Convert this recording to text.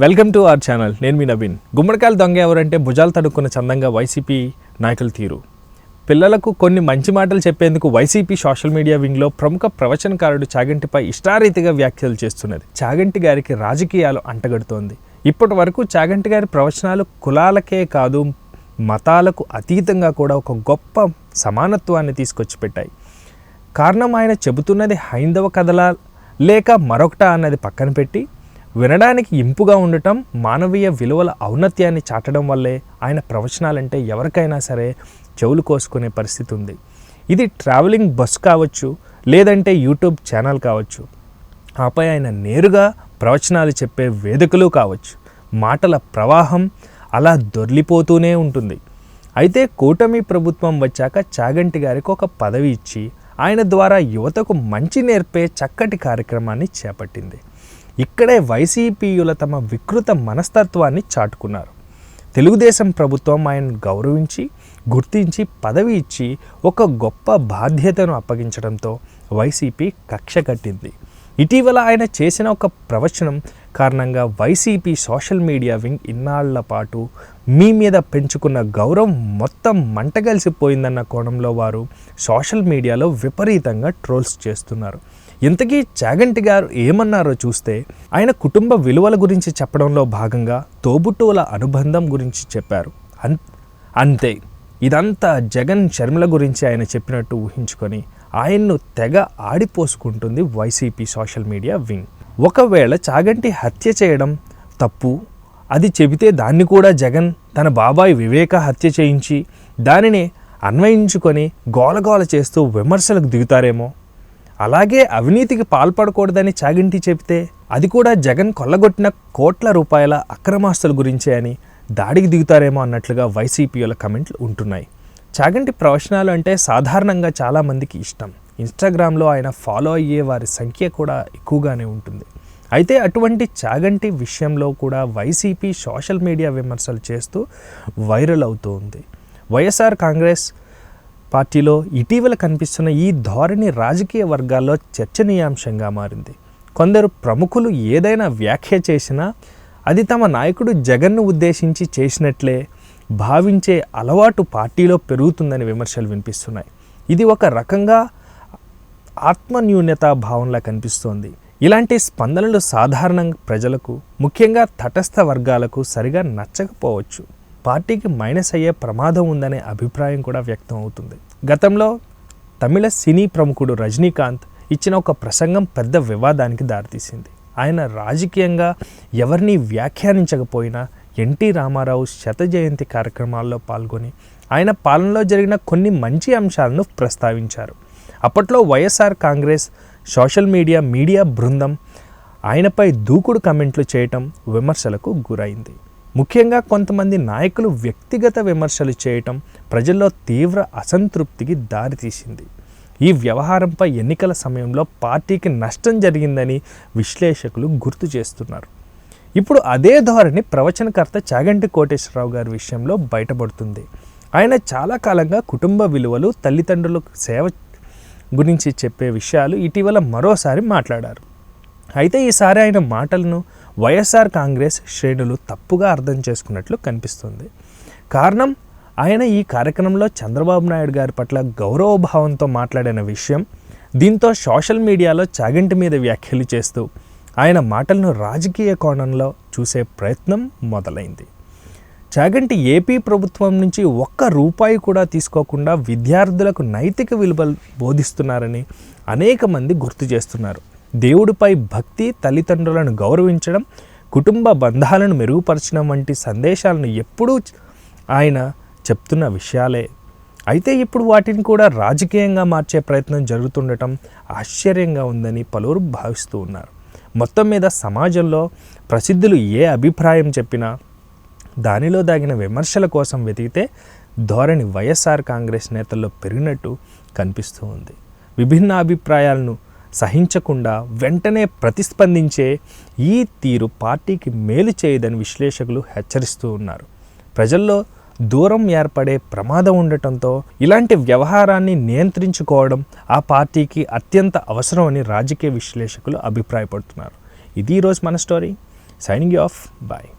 Welcome to our channel. నేను మీ నవీన్. గుమ్మడికాయలు దొంగ ఎవరంటే భుజాలు తడుక్కున్న చందంగా వైసీపీ నాయకుల తీరు. పిల్లలకు కొన్ని మంచి మాటలు చెప్పేందుకు వైసీపీ సోషల్ మీడియా వింగ్లో ప్రముఖ ప్రవచనకారుడు చాగంటిపై ఇష్టారీతిగా వ్యాఖ్యలు చేస్తున్నది. చాగంటి గారికి రాజకీయాలు అంటగడుతోంది. ఇప్పటి వరకు చాగంటి గారి ప్రవచనాలు కులాలకే కాదు మతాలకు అతీతంగా కూడా ఒక గొప్ప సమానత్వాన్ని తీసుకొచ్చి పెట్టాయి కారణం ఆయన చెబుతున్నది హైందవ కథలా లేక మరొకట అన్నది పక్కన పెట్టి వినడానికి ఇంపుగా ఉండటం మానవీయ విలువల ఔన్నత్యాన్ని చాటడం వల్లే ఆయన ప్రవచనాలంటే ఎవరికైనా సరే చెవులు కోసుకునే పరిస్థితి ఉంది. ఇది ట్రావెలింగ్ బస్ కావచ్చు లేదంటే యూట్యూబ్ ఛానల్ కావచ్చు. ఆపై ఆయన నేరుగా ప్రవచనాలు చెప్పే వేదికలు కావచ్చు. మాటల ప్రవాహం అలా దొర్లిపోతూనే ఉంటుంది. అయితే కూటమి ప్రభుత్వం వచ్చాక చాగంటి గారికి ఒక పదవి ఇచ్చి ఆయన ద్వారా యువతకు మంచి నేర్పే చక్కటి కార్యక్రమాన్ని చేపట్టింది. ఇక్కడే వైసీపీయుల తమ వికృత మనస్తత్వాన్ని చాటుకున్నారు. తెలుగుదేశం ప్రభుత్వం ఆయనను గౌరవించి గుర్తించి పదవి ఇచ్చి ఒక గొప్ప బాధ్యతను అప్పగించడంతో వైసీపీ కక్ష కట్టింది. ఇటీవల ఆయన చేసిన ఒక ప్రవచనం కారణంగా వైసీపీ సోషల్ మీడియా వింగ్ ఇన్నాళ్ళ పాటు మీ మీద పెంచుకున్న గౌరవం మొత్తం మంటగలిసిపోయిందన్న కోణంలో వారు సోషల్ మీడియాలో విపరీతంగా ట్రోల్స్ చేస్తున్నారు. ఇంతకీ చాగంటి గారు ఏమన్నారో చూస్తే ఆయన కుటుంబ విలువల గురించి చెప్పడంలో భాగంగా తోబుట్టువుల అనుబంధం గురించి చెప్పారు. అన్ అంతే. ఇదంతా జగన్ షర్మిల గురించి ఆయన చెప్పినట్టు ఊహించుకొని ఆయన్ను తెగ ఆడిపోసుకుంటుంది వైసీపీ సోషల్ మీడియా వింగ్. ఒకవేళ చాగంటి హత్య చేయడం తప్పు అది చెబితే దాన్ని కూడా జగన్ తన బాబాయ్ వివేక హత్య చేయించి దానిని అన్వయించుకొని గోలగోల చేస్తూ విమర్శలకు దిగుతారేమో. అలాగే అవినీతికి పాల్పడకూడదని చాగింటి చెబితే అది కూడా జగన్ కొల్లగొట్టిన కోట్ల రూపాయల అక్రమాస్తుల గురించే అని దాడికి దిగుతారేమో అన్నట్లుగా వైసీపీల కమెంట్లు ఉంటున్నాయి. చాగంటి ప్రవచనాలు అంటే సాధారణంగా చాలామందికి ఇష్టం. ఇన్స్టాగ్రామ్లో ఆయన ఫాలో అయ్యే వారి సంఖ్య కూడా ఎక్కువగానే ఉంటుంది. అయితే అటువంటి చాగంటి విషయంలో కూడా వైసీపీ సోషల్ మీడియా విమర్శలు చేస్తూ వైరల్ అవుతూ ఉంది. వైఎస్ఆర్ కాంగ్రెస్ పార్టీలో ఇటీవల కనిపిస్తున్న ఈ ధోరణి రాజకీయ వర్గాల్లో చర్చనీయాంశంగా మారింది. కొందరు ప్రముఖులు ఏదైనా వ్యాఖ్య చేసినా అది తమ నాయకుడు జగన్ను ఉద్దేశించి చేసినట్లే భావించే అలవాటు పార్టీలో పెరుగుతుందని విమర్శలు వినిపిస్తున్నాయి. ఇది ఒక రకంగా ఆత్మన్యూన్యతా భావంలా కనిపిస్తోంది. ఇలాంటి స్పందనలు సాధారణ ప్రజలకు ముఖ్యంగా తటస్థ వర్గాలకు సరిగా నచ్చకపోవచ్చు. పార్టీకి మైనస్ అయ్యే ప్రమాదం ఉందనే అభిప్రాయం కూడా వ్యక్తం అవుతుంది. గతంలో తమిళ సినీ ప్రముఖుడు రజనీకాంత్ ఇచ్చిన ఒక ప్రసంగం పెద్ద వివాదానికి దారితీసింది. ఆయన రాజకీయంగా ఎవరిని వ్యాఖ్యానించకపోయినా ఎన్టీ రామారావు శత జయంతి కార్యక్రమాల్లో పాల్గొని ఆయన పాలనలో జరిగిన కొన్ని మంచి అంశాలను ప్రస్తావించారు. అప్పట్లో YSR Congress social media media బృందం ఆయనపై దూకుడు కమెంట్లు చేయటం విమర్శలకు గురైంది. ముఖ్యంగా కొంతమంది నాయకులు వ్యక్తిగత విమర్శలు చేయటం ప్రజల్లో తీవ్ర అసంతృప్తికి దారితీసింది ఈ వ్యవహారంపై ఎన్నికల సమయంలో పార్టీకి నష్టం జరిగిందని విశ్లేషకులు గుర్తు చేస్తున్నారు. ఇప్పుడు అదే ధోరణి ప్రవచనకర్త చాగంటి కోటేశ్వరరావు గారి విషయంలో బయటపడుతుంది. ఆయన చాలా కాలంగా కుటుంబ విలువలు తల్లిదండ్రులకు సేవ గురించి చెప్పే విషయాలు ఇటీవల మరోసారి మాట్లాడారు. అయితే ఈసారి ఆయన మాటలను వైఎస్ఆర్ కాంగ్రెస్ శ్రేణులు తప్పుగా అర్థం చేసుకున్నట్లు కనిపిస్తుంది. కారణం ఆయన ఈ కార్యక్రమంలో చంద్రబాబు నాయుడు గారి పట్ల గౌరవభావంతో మాట్లాడిన విషయం దీంతో సోషల్ మీడియాలో చాగంటి మీద వ్యాఖ్యలు చేస్తూ ఆయన మాటలను రాజకీయ కోణంలో చూసే ప్రయత్నం మొదలైంది. చాగంటి ఏపీ ప్రభుత్వం నుంచి ఒక్క రూపాయి కూడా తీసుకోకుండా విద్యార్థులకు నైతిక విలువలు బోధిస్తున్నారని అనేక మంది గుర్తు చేస్తున్నారు. దేవుడిపై భక్తి తల్లిదండ్రులను గౌరవించడం కుటుంబ బంధాలను మెరుగుపరచడం వంటి సందేశాలను ఎప్పుడూ ఆయన చెప్తున్న విషయాలే. అయితే ఇప్పుడు వాటిని కూడా రాజకీయంగా మార్చే ప్రయత్నం జరుగుతుండటం ఆశ్చర్యంగా ఉందని పలువురు భావిస్తూ ఉన్నారు. మొత్తం మీద సమాజంలో ప్రసిద్ధులు ఏ అభిప్రాయం చెప్పినా దానిలో దాగిన విమర్శల కోసం వెతికితే ధోరణి వైఎస్ఆర్ కాంగ్రెస్ నేతల్లో పెరిగినట్టు కనిపిస్తూ ఉంది. విభిన్న అభిప్రాయాలను సహించకుండా వెంటనే ప్రతిస్పందించే ఈ తీరు పార్టీకి మేలు చేయదని విశ్లేషకులు హెచ్చరిస్తూ ఉన్నారు. ప్రజల్లో దూరం ఏర్పడే ప్రమాదం ఉండటంతో ఇలాంటి వ్యవహారాన్ని నియంత్రించుకోవడం ఆ పార్టీకి అత్యంత అవసరమని రాజకీయ విశ్లేషకులు అభిప్రాయపడుతున్నారు. ఇది ఈరోజు మన స్టోరీ. Signing off. బాయ్.